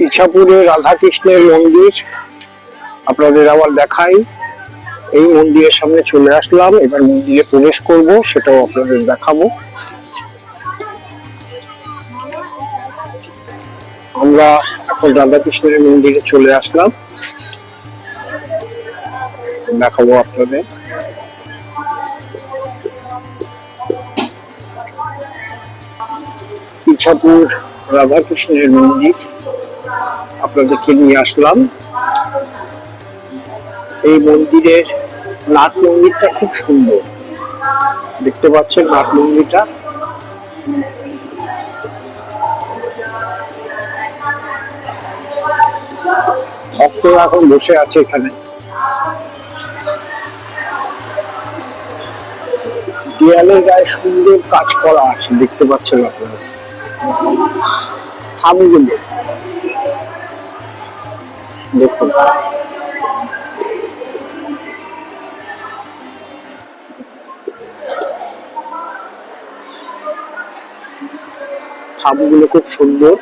ইছাপুরে রাধাকৃষ্ণের মন্দির। আপনাদের আবার দেখাই। এই মন্দিরের সামনে চলে আসলাম। এবার মন্দিরে প্রবেশ করব, সেটাও আপনাদের দেখাবো। আমরা এখন রাধাকৃষ্ণের মন্দিরে চলে আসলাম। দেখাবো আপনাদের। ইছাপুর রাধাকৃষ্ণের মন্দির। আপনাদেরকে নিয়ে আসলাম। এই মন্দিরের নাট মন্দিরটা খুব সুন্দর। দেখতে পাচ্ছেন নাট মন্দিরটা। ভক্তরা এখন বসে আছে এখানে। দেয়ালের গায়ে সুন্দর কাজ করা আছে, দেখতে পাচ্ছেন আপনারা। থামগুলো। দেখুন। থামগুলো খুব সুন্দর।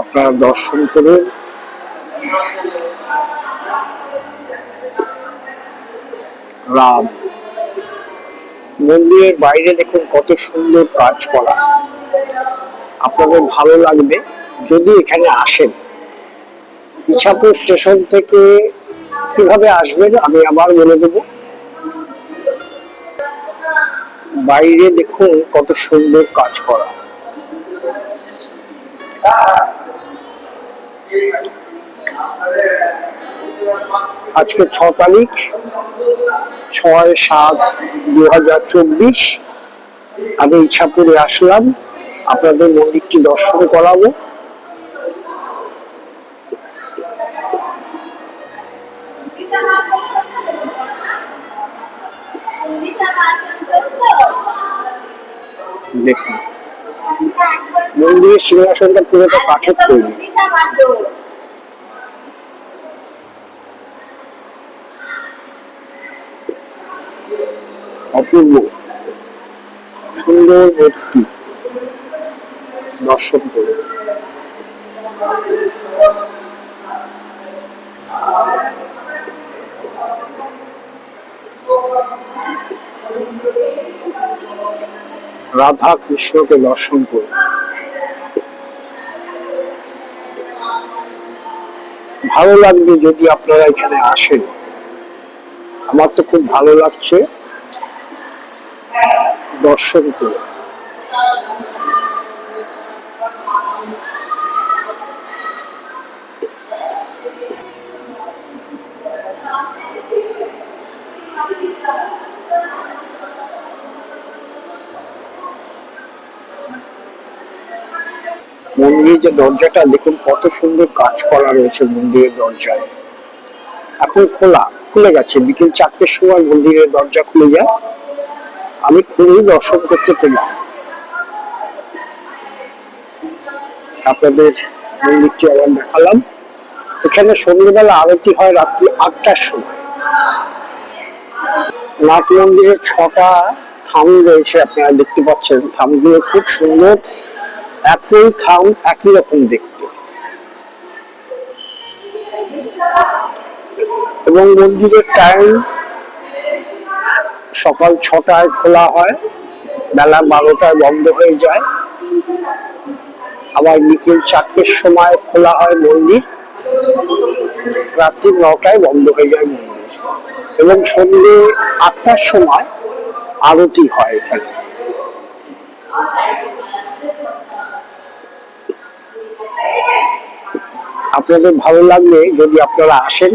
আপনারা দর্শন করুন রাম। মন্দিরের বাইরে দেখুন কত সুন্দর কাজ করা আপনাদের ভালো লাগবে যদি এখানে আসেন। ইছাপুর স্টেশন থেকে কীভাবে আসবেন আমি আবার বলে দেব। বাইরে দেখুন কত সুন্দর কাজ করা আজকে ছ তারিখ, ছয় সাত দু হাজার চব্বিশ। আমি ইচ্ছাপুরে আসলাম, আপনাদের মন্দিরটি দর্শন করাবো। দেখুন, মন্দিরের সিংহাসনটা পুরোটা কাঠের তৈরি। অপূর্ব। সুন্দর মূর্তি দর্শন করুন রাধা কৃষ্ণকে দর্শন করুন ভালো লাগবে যদি আপনারা এখানে আসেন। আমার তো খুব ভালো লাগছে দর্শন করে মন্দিরের যে দরজাটা, দেখুন কত সুন্দর কাজ করা রয়েছে মন্দিরের দরজায়। এখন খোলা, খুলে গেছে বিকেল চারটের সময় মন্দিরের দরজা খুলে যায়। আমি খুলেই দর্শন করতে পেলাম। আপনাদের মন্দিরটি আবার দেখালাম। এখানে সন্ধ্যেবেলা আরতি হয় রাত্রি আটটার সময়। নাট মন্দিরে ছটা থাম রয়েছে, আপনারা দেখতে পাচ্ছেন। থামগুলো খুব সুন্দর। একই থাম একই রকম দেখতে। এবং মন্দিরের টাইম সকাল ছটায় খোলা হয়, বেলা বারোটায় বন্ধ হয়ে যায়। আবার বিকেল চারটের সময় খোলা হয় মন্দির, রাত্রি নটায় বন্ধ হয়ে যায় মন্দির। এবং সন্ধে আটটার সময় আরতি হয় এখানে। আপনাদের ভালো লাগলে যদি আপনারা আসেন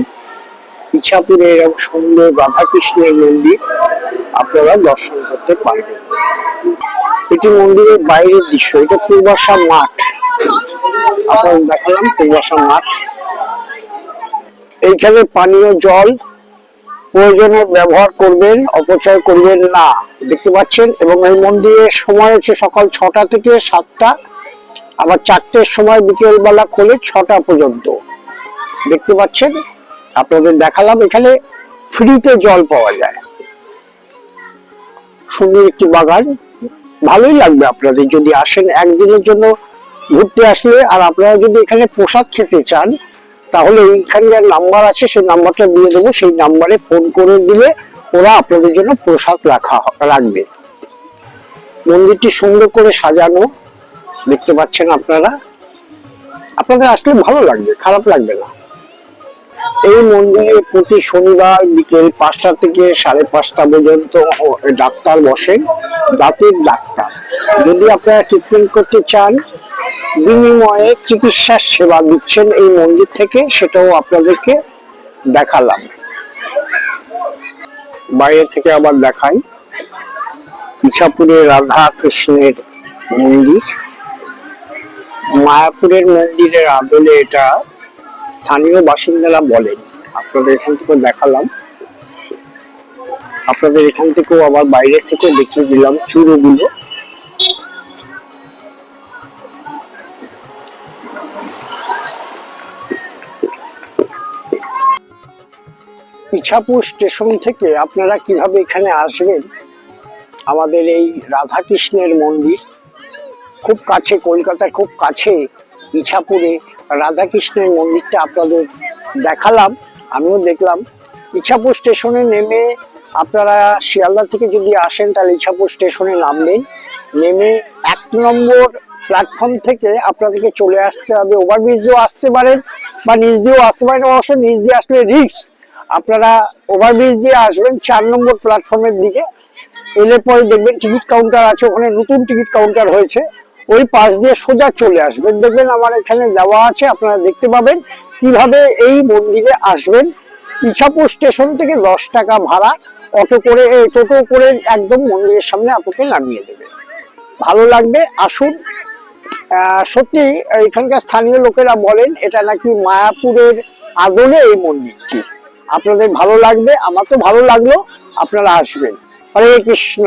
ইচ্ছাপুরে এরকম সুন্দর রাধাকৃষ্ণের মন্দির আপনারা দর্শন করতে পারবেন। এটি মন্দিরের বাইরের দৃশ্য, এটা পূর্বাশা মাঠ। আপনাদের দেখালাম পূর্বাশা মাঠ। এইখানে পানীয় জল প্রয়োজনে ব্যবহার করবেন, অপচয় করবেন না। দেখতে পাচ্ছেন? এবং এই মন্দিরের সময় হচ্ছে সকাল ছটা থেকে সাতটা। আবার চারটের সময় বিকেলবেলা খোলে ছটা পর্যন্ত। দেখতে পাচ্ছেন? আপনাদের দেখালাম, এখানে ফ্রিতে জল পাওয়া যায়। সুন্দর একটি বাগান। ভালোই লাগবে আপনাদের যদি আসেন একদিনের জন্য ঘুরতে আসলে। আর আপনারা যদি এখানে প্রসাদ খেতে চান, তাহলে এইখানকার নাম্বার আছে, সেই নাম্বারটা দিয়ে দেবো। সেই নাম্বারে ফোন করে দিলে ওরা আপনাদের জন্য প্রসাদ রাখা রাখবে। মন্দিরটি সুন্দর করে সাজানো। দেখতে পাচ্ছেন আপনারা? আপনাদের আসলে ভালো লাগবে, খারাপ লাগবে না। এই মন্দিরে প্রতি শনিবার বিকেল পাঁচটা থেকে সাড়ে পাঁচটা পর্যন্ত ডাক্তার বসেন দাঁতের ডাক্তার। যদি আপনারা ট্রিটমেন্ট করতে চান, বিনিময়ে চিকিৎসার সেবা দিচ্ছেন এই মন্দির থেকে, সেটাও আপনাদেরকে দেখালাম। বাইরে থেকে আবার দেখাই। ইছাপুরে রাধা কৃষ্ণের মন্দির। মায়াপুরের মন্দিরের আদলে এটা স্থানীয় বাসিন্দারা বলেন আপনাদের এখান থেকে দেখালাম। আপনাদের এখান থেকেও আবার বাইরে থেকে দেখিয়ে দিলাম চুরোগুলো ইছাপুর স্টেশন থেকে আপনারা কীভাবে এখানে আসবেন? আমাদের এই রাধাকৃষ্ণের মন্দির। খুব কাছে, কলকাতার খুব কাছে, ইছাপুরে রাধাকৃষ্ণের মন্দিরটা আপনাদের দেখালাম, আমিও দেখলাম। ইছাপুর স্টেশনে নেমে আপনারা শিয়ালদা থেকে যদি আসেন, তাহলে ইছাপুর স্টেশনে নামবেন। নেমে এক নম্বর প্ল্যাটফর্ম থেকে আপনাদেরকে চলে আসতে হবে। ওভারব্রিজ দিয়েও আসতে পারেন বা নিচ দিয়েও আসতে পারেন। অবশ্য নিচ দিয়ে আসলে রিক্স আপনারা ওভারব্রিজ দিয়ে আসবেন চার নম্বর প্ল্যাটফর্মের দিকে। এলে পরে দেখবেন টিকিট কাউন্টার আছে। ওখানে নতুন টিকিট কাউন্টার হয়েছে। ওই পাশ দিয়ে সোজা চলে আসবেন। দেখবেন আমার এখানে দেওয়া আছে, আপনারা দেখতে পাবেন কীভাবে এই মন্দিরে আসবেন। ইছাপুর স্টেশন থেকে দশ টাকা ভাড়া, অটো করে টোটো করে একদম মন্দিরের সামনে আপনাকে নামিয়ে দেবে। ভালো লাগবে, আসুন। সত্যি এখানকার স্থানীয় লোকেরা বলেন, এটা নাকি মায়াপুরের আদলে এই মন্দিরটি। আপনাদের ভালো লাগবে, আমার তো ভালো লাগল, আপনারা আসবেন। হরে কৃষ্ণ।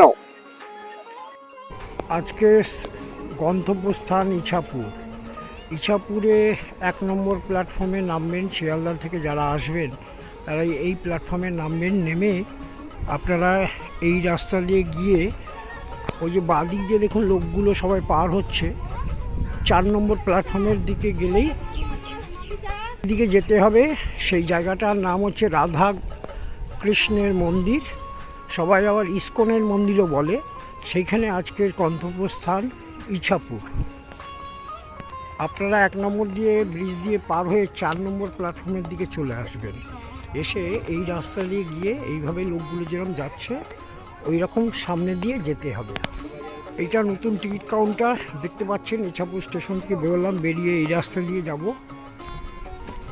আজকে গন্তব্যস্থান ইছাপুর। ইছাপুরে এক নম্বর প্ল্যাটফর্মে নামবেন, শিয়ালদা থেকে যারা আসবেন, তারা এই প্ল্যাটফর্মে নামবেন, নেমে আপনারা এই রাস্তা দিয়ে গিয়ে ওই যে বাদিক দিয়ে দেখুন লোকগুলো সবাই পার হচ্ছে। চার নম্বর প্ল্যাটফর্মের দিকে গেলেই দিকে যেতে হবে। সেই জায়গাটার নাম হচ্ছে রাধা কৃষ্ণের মন্দির। সবাই আবার ইস্কনের মন্দিরও বলে। সেইখানে আজকের গন্তব্যস্থান ইছাপুর। আপনারা এক নম্বর দিয়ে ব্রিজ দিয়ে পার হয়ে চার নম্বর প্ল্যাটফর্মের দিকে চলে আসবেন। এসে এই রাস্তা দিয়ে গিয়ে এইভাবে লোকগুলো যেরকম যাচ্ছে ওই রকম সামনে দিয়ে যেতে হবে। এইটা নতুন টিকিট কাউন্টার, দেখতে পাচ্ছেন ইছাপুর স্টেশন থেকে বেরোলাম, বেরিয়ে এই রাস্তা দিয়ে যাব।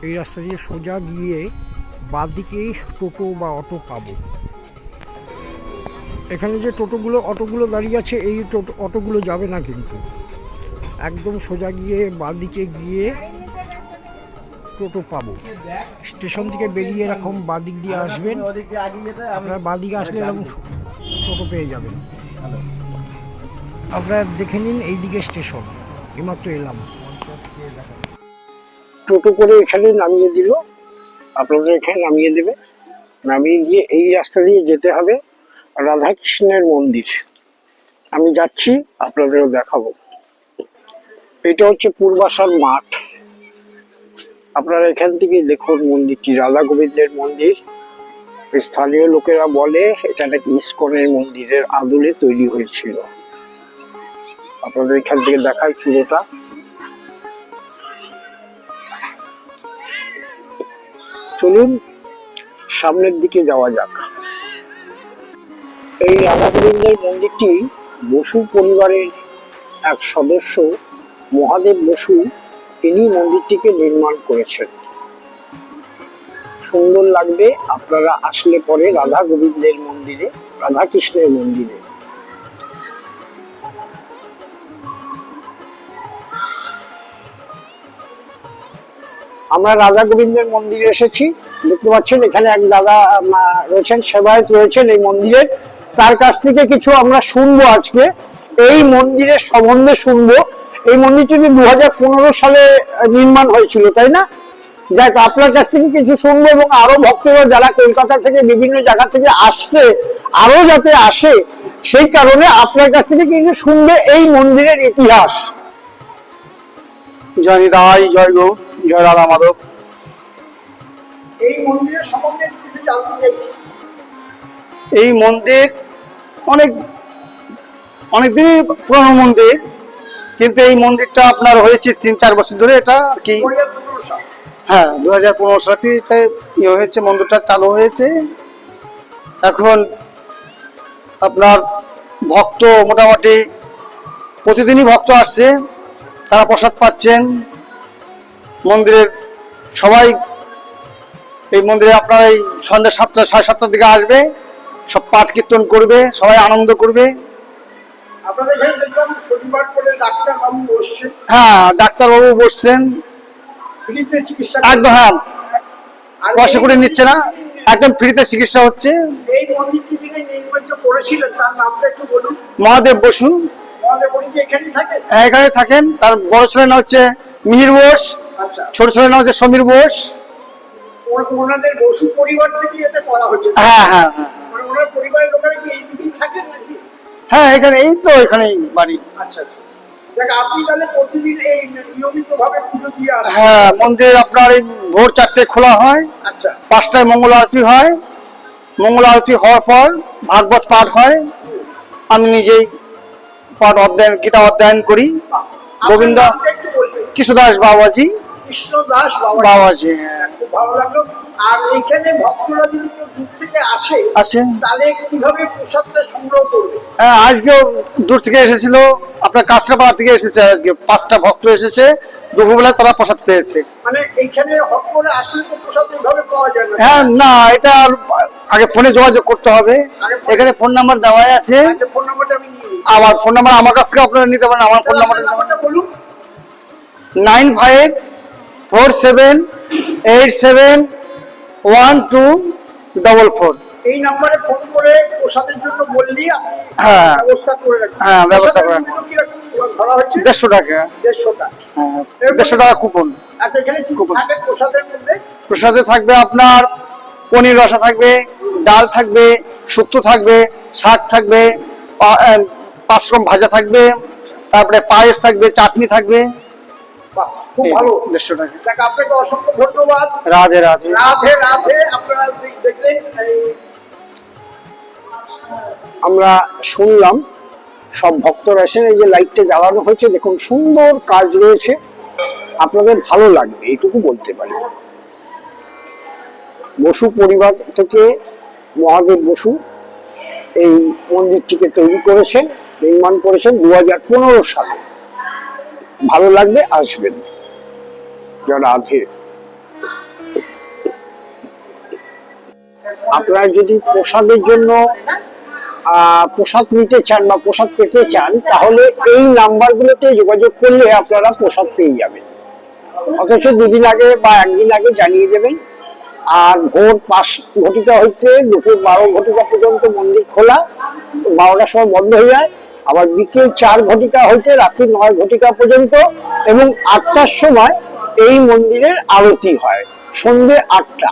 এই রাস্তা দিয়ে সোজা গিয়ে বাঁদিকেই টোটো বা অটো পাবো। এখানে যে টোটোগুলো, অটোগুলো দাঁড়িয়ে আছে, এই টোটো, অটোগুলো যাবে না কিন্তু। একদম সোজা গিয়ে বাঁদিকে গিয়ে টোটো পাবো। স্টেশন থেকে বেরিয়ে এরকম বাঁদিক দিয়ে আসবেন। আপনারা বাঁদিকে আসলে এরকম টোটো পেয়ে যাবেন। আপনারা দেখে নিন এইদিকে স্টেশন, এইমাত্র এলাম। টোটো করে এখানে নামিয়ে দিল। আপনাদের এখানে নামিয়ে দেবে। নামিয়ে গিয়ে এই রাস্তা দিয়ে যেতে হবে। রাধাকৃষ্ণের মন্দির। আমি যাচ্ছি, আপনাদেরও দেখাবো। এটা হচ্ছে পূর্বাশার মাঠ। আপনারা এখান থেকে দেখুন মন্দিরটি, রাধা গোবিন্দের মন্দির। স্থানীয় লোকেরা বলে, এটা নাকি ইস্কনের মন্দিরের আদলে তৈরি হয়েছিল। আপনাদের এখান থেকে দেখাই চুড়োটা। চলুন, সামনের দিকে যাওয়া যাক। এই রাধা গোবিন্দের মন্দিরটি বসু পরিবারের এক সদস্য, মহাদেব বসু, তিনি মন্দিরটিকে নির্মাণ করেছেন। সুন্দর লাগবে আপনারা আসলে পরে রাধা গোবিন্দের মন্দিরে রাধা কৃষ্ণের মন্দিরে। আমরা রাধা গোবিন্দের মন্দিরে এসেছি। দেখতে পাচ্ছেন এখানে এক দাদা রয়েছেন, সেবায়ত রয়েছেন এই মন্দিরের। তার কাছ থেকে কিছু আমরা শুনব আজকে। এই মন্দিরের সম্বন্ধে শুনব। এই মন্দিরটি দু হাজার পনেরো সালে নির্মাণ হয়েছিল তাই না? যাক আপনার কাছ থেকে কিছু শুনব এবং আরও ভক্তরা যারা কলকাতা থেকে বিভিন্ন জায়গা থেকে আসতে আরও যাতে আসে সেই কারণে আপনার কাছ থেকে কিছু শুনবে এই মন্দিরের ইতিহাস। জয় রায় জয় গৌ জয় রাধা মাধব। এই মন্দিরের সম্বন্ধে কিছু জানতে এই মন্দির অনেক অনেক দিনই পুরনো মন্দির, কিন্তু এই মন্দিরটা আপনার হয়েছে তিন চার বছর ধরে এটা আর কি। হ্যাঁ দু হাজার পনেরো সাল এটা ইয়ে হয়েছে, মন্দিরটা চালু হয়েছে। এখন আপনার ভক্ত মোটামুটি প্রতিদিনই ভক্ত আসছে, তারা প্রসাদ পাচ্ছেন। মন্দিরের সবাই এই মন্দিরে আপনার এই সন্ধ্যা সাতটা, সাড়ে সাতটার দিকে আসবে। সব পাঠ কীর্তন করবে সবাই আনন্দ করবে। হ্যাঁ ডাক্তারবাবু বসছেন। একদম হ্যাঁ পয়সা করে নিচ্ছে না একদম ফ্রিতে চিকিৎসা হচ্ছে। মহাদেব বসু। এখানে থাকেন? তার বড় ছেলের নাম হচ্ছে মিহির বোস। আচ্ছা। ছোট ছেলের নাম হচ্ছে সমীর বোস। হ্যাঁ হ্যাঁ হ্যাঁ। ওনার পরিবারের লোকেরা কি এই দিকেই থাকেন নাকি? হ্যাঁ এখানে এই তো এখানেই বাড়ি। আচ্ছা আচ্ছা। দেখ আপনি তাহলে প্রতিদিন এই পুজো দিয়ে হ্যাঁ মন্দির আপনার এই ভোর চারটে খোলা হয় আচ্ছা। পাঁচটায় মঙ্গল আরতি হয়। মঙ্গল আরতি হওয়ার পর ভাগবত পাঠ হয়। আমি নিজেই পাঠ অধ্যয়ন গীতা অধ্যয়ন করি। গোবিন্দ আপনার নামটা কৃষ্ণদাস বাবাজি। কৃষ্ণ দাস বাবা বাবাজি হ্যাঁ। ভালো লাগল। আর এখানে ভক্তরা যদি কেউ দূর থেকে আসে তাহলে কীভাবে প্রসাদটা সংগ্রহ করবে? হ্যাঁ আজকেও দূর থেকে এসেছিল। আপনার কাঁচরাপাড়া থেকে এসেছে আজকে। পাঁচটা ভক্ত এসেছে। দুপুরবেলা তারা প্রসাদ পেয়েছে। মানে এইখানে হট করে আসলে তো প্রসাদ এইভাবে পাওয়া যায় না। হ্যাঁ না এটা আগে ফোনে যোগাযোগ করতে হবে। এখানে ফোন নাম্বার দেওয়া আছে। ফোন নাম্বারটা আমি ফোন নাম্বার আমার কাছ থেকে আপনারা নিতে পারেন। আমার ফোন নাম্বার নাম্বারটা বলুন। Nine five four seven eight seven one two double four এই নাম্বারে ফোন করে প্রসাদের জন্য বললি আপনি হ্যাঁ। ব্যবস্থা করে রাখবেন হ্যাঁ, ব্যবস্থা করে ধরা হচ্ছে দেড়শো টাকা। দেড়শো টাকা। হ্যাঁ দেড়শো টাকা কুপন আচ্ছা এখানে কি থাকে প্রসাদের মধ্যে? প্রসাদে থাকবে আপনার পনির রসা থাকবে ডাল থাকবে শুক্তো থাকবে শাক থাকবে পাঁচ রকম ভাজা থাকবে তারপরে পায়েস থাকবে চাটনি থাকবে। খুব ভালো দেড়শো টাকা দেখ আপনাকে অসংখ্য ধন্যবাদ। রাধে রাধে। রাধে রাধে আপনারা দেখলেন আমরা শুনলাম সব ভক্তরা এসে এই যে লাইটটা জ্বালানো হয়েছে দেখুন সুন্দর কাজ রয়েছে। আপনাদের ভালো লাগবে এইটুকু বলতে পারি। বসু পরিবার থেকে মহাদেব বসু এই মন্দিরটিকে তৈরি করেছেন নির্মাণ করেছেন দু পনেরো সালে। ভালো লাগবে আসবেন। রাধে আপনারা যদি প্রসাদের জন্য প্রসাদ নিতে চান বা প্রসাদ পেতে চান, তাহলে এই নাম্বারগুলোতে যোগাযোগ করলে আপনারা প্রসাদ পেয়ে যাবেন। অথচ দুদিন আগে বা একদিন আগে জানিয়ে দেবেন। আর ভোর পাঁচ ঘটিকা হইতে দুপুর বারো ঘটিকা পর্যন্ত মন্দির খোলা, বারোটার সময় বন্ধ হয়ে যায়। আবার বিকেল চার ঘটিকা হইতে রাত্রি নয় ঘটিকা পর্যন্ত এবং আটটার সময় এই মন্দিরের আরতি হয়। সন্ধে আটটা।